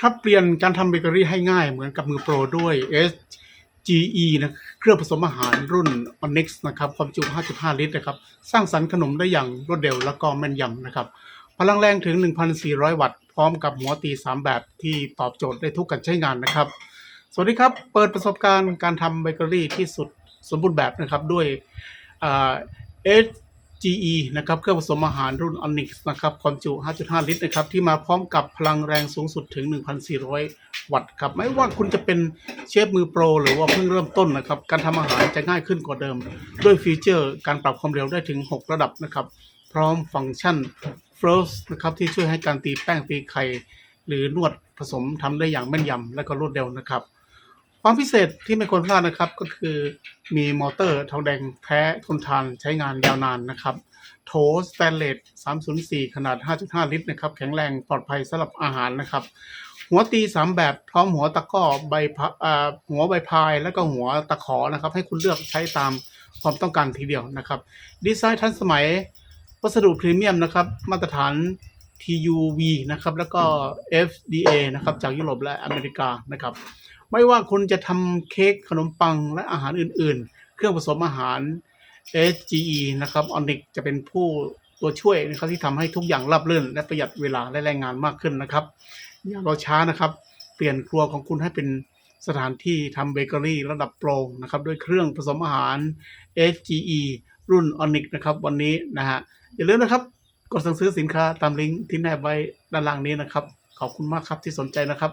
ครับเปลี่ยนการทำเบเกอรี่ให้ง่ายเหมือนกับมือโปรด้วย SGE นะเครื่องผสมอาหารรุ่น Onyx นะครับความจุ 5.5 ลิตรนะครับ สร้างสรรค์ขนมได้อย่างรวดเร็วแล้วก็แม่นยำนะครับ พลังแรงถึง 1,400 วัตต์ พร้อมกับหัวตี 3 แบบที่ตอบโจทย์ได้ทุกการใช้งานนะครับ สวัสดีครับ เปิดประสบการณ์การทำเบเกอรี่ที่สุดสมบูรณ์แบบนะครับด้วยอ่ GE นะครับเครื่องผสมอาหารรุ่น Onyx นะครับความจุ 5.5 ลิตรนะครับที่มาพร้อมกับพลังแรงสูงสุดถึง 1,400 วัตต์ครับไม่ว่าคุณจะเป็นเชฟมือโปร หรือว่าเพิ่งเริ่มต้นนะครับการทำอาหารจะง่ายขึ้นกว่าเดิม ด้วยฟีเจอร์การปรับความเร็วได้ถึง 6 ระดับนะครับ พร้อมฟังก์ชัน Frost นะครับที่ช่วยให้การตีแป้งตีไข่ หรือนวดผสมทำได้อย่างแม่นยำและก็รวดเร็วนะครับ ความพิเศษที่ไม่ควรพลาดนะครับก็คือมีมอเตอร์ทองแดงแท้ทนทานใช้งานยาวนานนะครับ โถสแตนเลส304 ขนาด 5.5 ลิตรนะครับ แข็งแรงปลอดภัยสำหรับอาหารนะครับ หัวตี 3 แบบพร้อมหัวตะก้อใบพะอ่าหัวใบพายแล้วก็หัวตะขอนะครับ ให้คุณเลือกใช้ตามความต้องการทีเดียวนะครับ ดีไซน์ทันสมัยวัสดุพรีเมียมนะครับ มาตรฐาน TUV นะครับ แล้วก็ FDA นะครับ จากยุโรปและอเมริกานะครับ ไม่ว่าคุณจะทำเค้กขนมปังและอาหารอื่นๆ เครื่องผสมอาหาร SGE นะครับ Onyx จะเป็นผู้ตัวช่วยนะครับที่ทำให้ทุกอย่างราบรื่น และประหยัดเวลาและแรงงานมากขึ้นนะครับ อย่ารอช้านะครับ เปลี่ยนครัวของคุณให้เป็นสถานที่ทำเบเกอรี่ระดับโปรนะครับด้วยเครื่องผสมอาหาร SGE รุ่น Onyx นะครับวันนี้นะฮะอย่าลืมนะครับ กดสั่งซื้อสินค้าตามลิงก์ที่แนบไว้ด้านล่างนี้นะครับ ขอบคุณมากครับที่สนใจนะครับ